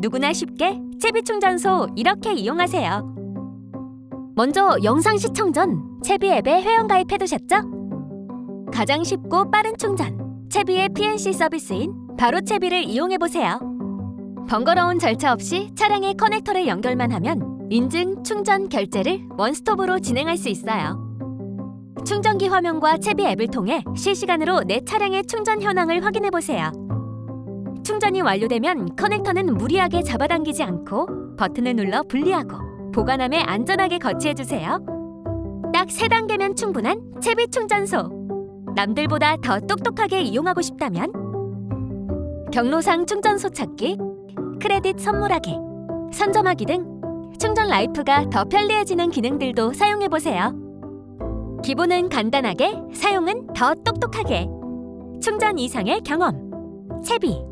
누구나 쉽게 채비 충 전소 이렇게 이용하세요. 먼저 영상 시청 전 채비 앱에 회원 가입해두셨죠? 가장 쉽고 빠른 충전, 채비의 PNC 서비스인 바로 채비를 이용해 보세요. 번거로운 절차 없이 차량의 커넥터를 연결만 하면 인증, 충전, 결제를 원스톱으로 진행할 수 있어요. 충전기 화면과 채비 앱을 통해 실시간으로 내 차량의 충전 현황을 확인해 보세요. 충전이 완료되면 커넥터는 무리하게 잡아당기지 않고 버튼을 눌러 분리하고 보관함에 안전하게 거치해 주세요. 딱세 단계면 충분한 채비 충전소. 남들보다 더 똑똑하게 이용하고 싶다면 경로상 충전소 찾기, 크레딧 선물하기, 선점하기 등 충전 라이프가 더 편리해지는 기능들도 사용해 보세요. 기본은 간단하게, 사용은 더 똑똑하게. 충전 이상의 경험. 채비